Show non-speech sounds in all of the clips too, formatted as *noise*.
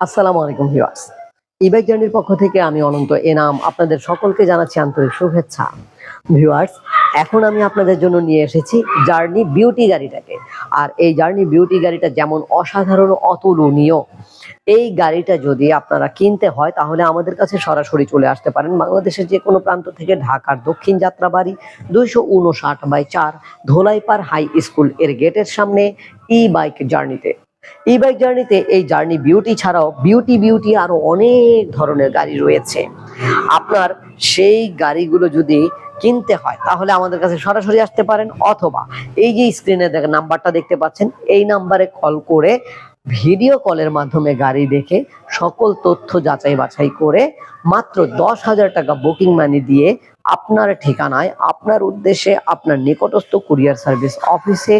আসসালামু আলাইকুম viewers. E-bike জার্নির পক্ষ থেকে আমি অনন্ত এনাম। আপনাদের সকলকে জানাচ্ছি আন্তরিক শুভেচ্ছা। ভিউয়ার্স, এখন আমি আপনাদের জন্য নিয়ে এসেছি জার্নি বিউটি গাড়িটাকে। আর এই জার্নি বিউটি গাড়িটা যেমন অসাধারণ, অতুলনীয়। এই গাড়িটা যদি আপনারা কিনতে হয়, তাহলে আমাদের কাছে সরাসরি চলে আসতে পারেন বাংলাদেশের যে কোনো প্রান্ত থেকে ঢাকার দক্ষিণ যাত্রাবাড়ি, দুইশো উনষাট বাই চার ধোলাইপাড় হাই স্কুলের গেটের সামনে ই বাইক জার্নিতে ই বাইক জার্নিতে এই জার্নি বিউটি ছাড়াও বিউটি বিউটি আরও অনেক ধরনের গাড়ি রয়েছে। আপনার সেই গাড়িগুলো যদি কিনতে হয়, তাহলে আমাদের কাছে সরাসরি আসতে পারেন অথবা এই যে স্ক্রিনে দেখেন নাম্বারটা দেখতে পাচ্ছেন, এই নাম্বারে কল করে ভিডিও কলের মাধ্যমে গাড়ি দেখে সকল তথ্য যাচাই বাছাই করে মাত্র দশ হাজার টাকা বুকিং মানি দিয়ে আপনার ঠিকানায়, আপনার উদ্দেশ্যে আপনার নিকটস্থ কুরিয়ার সার্ভিস অফিসে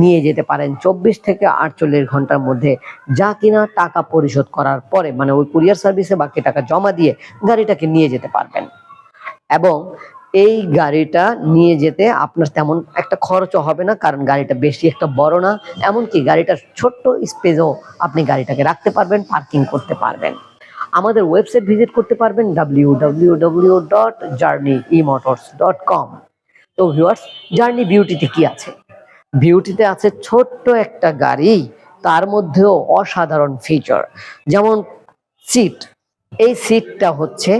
নিয়ে যেতে পারেন চব্বিশ থেকে আটচল্লিশ ঘণ্টার মধ্যে। যা কিনা টাকা পরিশোধ করার পরে মানে ওই কুরিয়ার সার্ভিসে বাকি টাকা জমা দিয়ে গাড়িটাকে নিয়ে যেতে পারবেন। এবং এই গাড়িটা নিয়ে যেতে আপনার তেমন একটা খরচও হবে না, কারণ গাড়িটা বেশি একটা বড় না। এমনকি গাড়িটার ছোট্ট স্পেসও আপনি গাড়িটাকে রাখতে পারবেন পার্কিং করতে পারবেন। আমাদের ওয়েবসাইট ভিজিট করতে পারবেন W dot journey emotors dot com তো ভিউয়ার্স জার্নি বিউটিতে কি আছে? বিউটিতে আছে ছোট্ট একটা গাড়ি, তার মধ্যেও অসাধারণ ফিচার যেমন সিট এই সিটটা হচ্ছে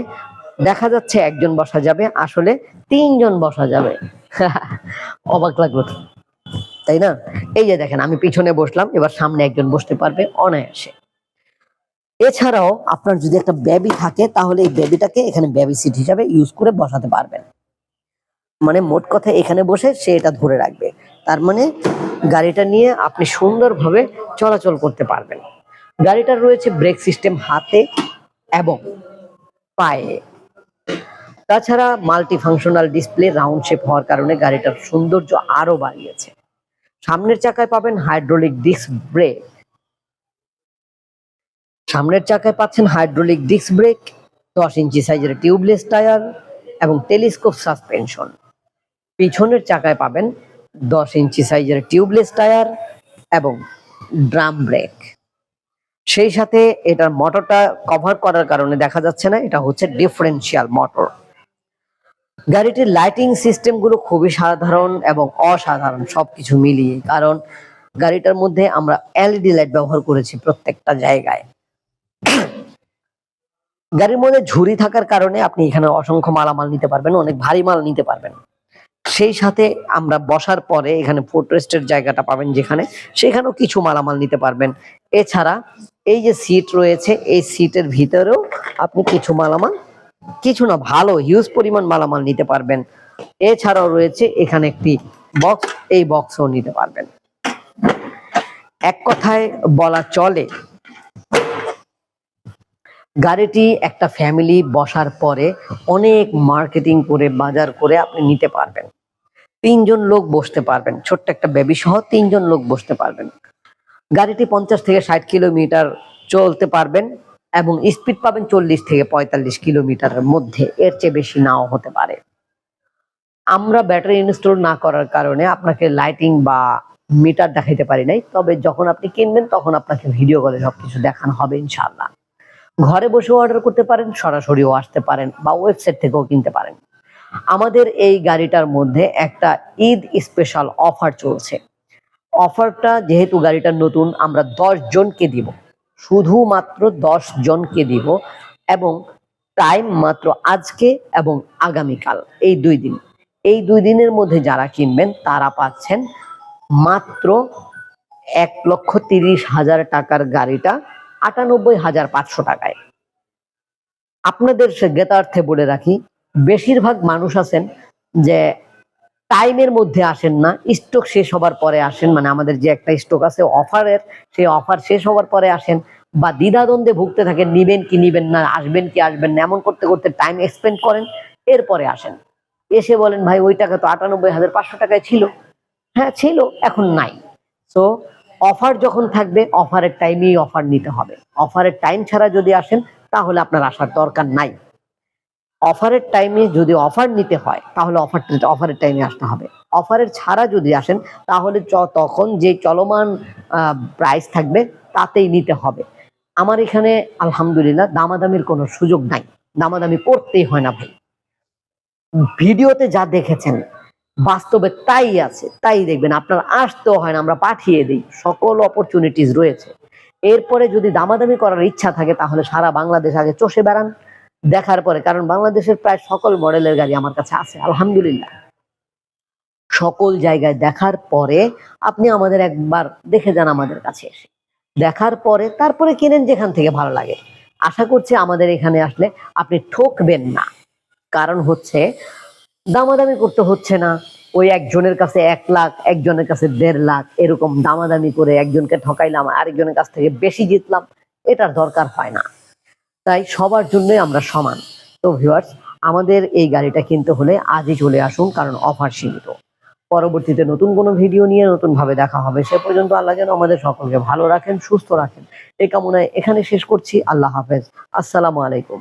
দেখা যাচ্ছে একজন বসা যাবে, আসলে তিনজন বসা যাবে। *laughs* অবাক লাগল তাই না? এই যে দেখেন, আমি পিছনে বসলাম, এবার সামনে একজন বসতে পারবে অনায়াসে। এছাড়াও আপনার যদি একটা বেবি থাকে, তাহলে এই বেবিটাকে এখানে বেবি সিট হিসাবে ইউজ করে বসাতে পারবেন। মানে মোট কথা এখানে বসে সে এটা ধরে রাখবে। তার মানে গাড়িটা নিয়ে আপনি সুন্দরভাবে চলাচল করতে পারবেন। গাড়িটার রয়েছে ব্রেক সিস্টেম হাতে এবং পায়ে। তাছাড়া multi functional display round shape হওয়ার কারণে গাড়িটার সৌন্দর্য আরও বাড়িয়েছে। সামনের চাকায় পাবেন হাইড্রোলিক ডিস্ক ব্রেক সামনের চাকায় পাচ্ছেন হাইড্রোলিক ডিস্ক ব্রেক দশ ইঞ্চি সাইজের টিউবলেস টায়ার এবং টেলিস্কোপ সাসপেনশন পিছনের চাকায় পাবেন দশ ইঞ্চি সাইজের টিউবলেস টায়ার এবং ড্রাম ব্রেক সেই সাথে এটার মোটরটা কভার করার কারণে দেখা যাচ্ছে না, এটা হচ্ছে ডিফারেন্সিয়াল মোটর গাড়িটির লাইটিং সিস্টেমগুলো খুবই সাধারণ এবং অসাধারণ, সবকিছু মিলিয়ে। কারণ গাড়িটার মধ্যে আমরা এলইডি লাইট ব্যবহার করেছি প্রত্যেকটা জায়গায়। গাড়ির মধ্যে ঝুড়ি থাকার কারণে আপনি এখানে অসংখ্য মালামাল নিতে পারবেন, অনেক ভারী মাল নিতে পারবেন। সেই সাথে আমরা বসার পরে এখানে ফুটরেস্টের জায়গাটা পাবেন যেখানে, সেখানেও কিছু মালামাল নিতে পারবেন। এছাড়া এই যে সিট রয়েছে, এই সিটের ভিতরেও আপনি কিছু মালামাল কিছু না, ভালো হিউজ পরিমাণ মালামাল নিতে পারবেন। এছাড়াও রয়েছে এখানে একটি বক্স এই বক্সও নিতে পারবেন। এক কথায় বলা চলে, গাড়িটি একটা ফ্যামিলি বসার পরে অনেক মার্কেটিং করে, বাজার করে আপনি নিতে পারবেন। তিনজন লোক বসতে পারবেন, ছোট্ট একটা বেবি সহ তিনজন লোক বসতে পারবেন। গাড়িটি পঞ্চাশ থেকে ষাট কিলোমিটার চলতে পারবেন। এবং স্পিড পাবেন চল্লিশ থেকে পঁয়তাল্লিশ কিলোমিটারের মধ্যে। এর চেয়ে বেশি নাও হতে পারে। আমরা ব্যাটারি ইনস্টল না করার কারণে আপনাকে লাইটিং বা মিটার দেখাইতে পারি নাই। তবে যখন আপনি কিনবেন, তখন আপনাকে ভিডিও কলে সবকিছু দেখানো হবে ইনশাল্লাহ ঘরে বসেও অর্ডার করতে পারেন, সরাসরিও আসতে পারেন বা ওয়েবসাইট থেকেও কিনতে পারেন। আমাদের এই গাড়িটার মধ্যে একটা ঈদ স্পেশাল অফার চলছে। অফারটা যেহেতু গাড়িটা নতুন, আমরা দশ জনকে দিব। শুধুমাত্র দশ জনকে দিব এবং টাইম মাত্র আজকে এবং আগামীকাল, এই দুই দিন। এই দুই দিনের মধ্যে যারা কিনবেন, তারা পাচ্ছেন মাত্র এক লক্ষ তিরিশ হাজার টাকার গাড়িটা আটানব্বই হাজার পাঁচশো টাকায়। আপনাদের জ্ঞাতার্থে বলে রাখি, বেশিরভাগ মানুষ আছেন যে টাইমের মধ্যে আসেন না, স্টক শেষ হবার পরে আসেন মানে আমাদের যে একটা স্টক আছে, অফারের, সেই অফার শেষ হবার পরে আসেন। বা দ্বিধাদ্বন্দ্বে ভুগতে থাকেন, নিবেন কি নিবেন না, আসবেন কি আসবেন না, এমন করতে করতে টাইম এক্সপেন্ড করেন, এরপরে আসেন। এসে বলেন, ভাই, ওই টাকা তো আটানব্বই হাজার পাঁচশো টাকায় ছিল। হ্যাঁ ছিল, এখন নাই। সো অফার যখন থাকবে অফারের টাইমেই অফার নিতে হবে। অফারের টাইম ছাড়া যদি আসেন, তাহলে আপনার আসার দরকার নাই। অফারের টাইমে যদি অফার নিতে হয়, তাহলে অফার অফারের টাইমে আসতে হবে। অফারের ছাড়া যদি আসেন, তাহলে তখন যে চলমান প্রাইস থাকবে, তাতেই নিতে হবে। আমার এখানে আলহামদুলিল্লাহ দামাদামির কোনো সুযোগ নাই। দামাদামি করতেই হয় না ভাই। ভিডিওতে যা দেখেছেন, বাস্তবে তাই আছে, তাই দেখবেন। আপনার আসতেও হয় না, আমরা পাঠিয়ে দিই। সকল অপরচুনিটিস রয়েছে। এরপরে যদি দামাদামি করার ইচ্ছা থাকে, তাহলে সারা বাংলাদেশ আগে চষে বেড়ান। দেখার পরে, কারণ বাংলাদেশের প্রায় সকল মডেলের গাড়ি আমার কাছে আছে, আলহামদুলিল্লাহ। সকল জায়গায় দেখার পরে আপনি আমাদের একবার দেখে যান আমাদের কাছে এসে। দেখার পরে তারপরে কিনেন যেখান থেকে ভালো লাগে। আশা করছি আমাদের এখানে আসলে আপনি ঠকবেন না। কারণ হচ্ছে, দামাদামি করতে হচ্ছে না। ওই একজনের কাছে এক লাখ, একজনের কাছে দেড় লাখ, এরকম দামাদামি করে একজনকে ঠকাইলাম, আরেকজনের কাছ থেকে বেশি জিতলাম, এটার দরকার হয় না। তাই সবার জন্যই আমরা সমান। তো ভিউয়ার্স আমাদের এই গাড়িটা কিনতে হলে আজই চলে আসুন, কারণ অফার সীমিত। পরবর্তীতে নতুন কোনো ভিডিও নিয়ে নতুন ভাবে দেখা হবে। সে পর্যন্ত আল্লাহ যেন আমাদের সকলকে ভালো রাখেন, সুস্থ রাখেন। এই কামনায় এখানে শেষ করছি। আল্লাহ হাফেজ। আসসালামু আলাইকুম।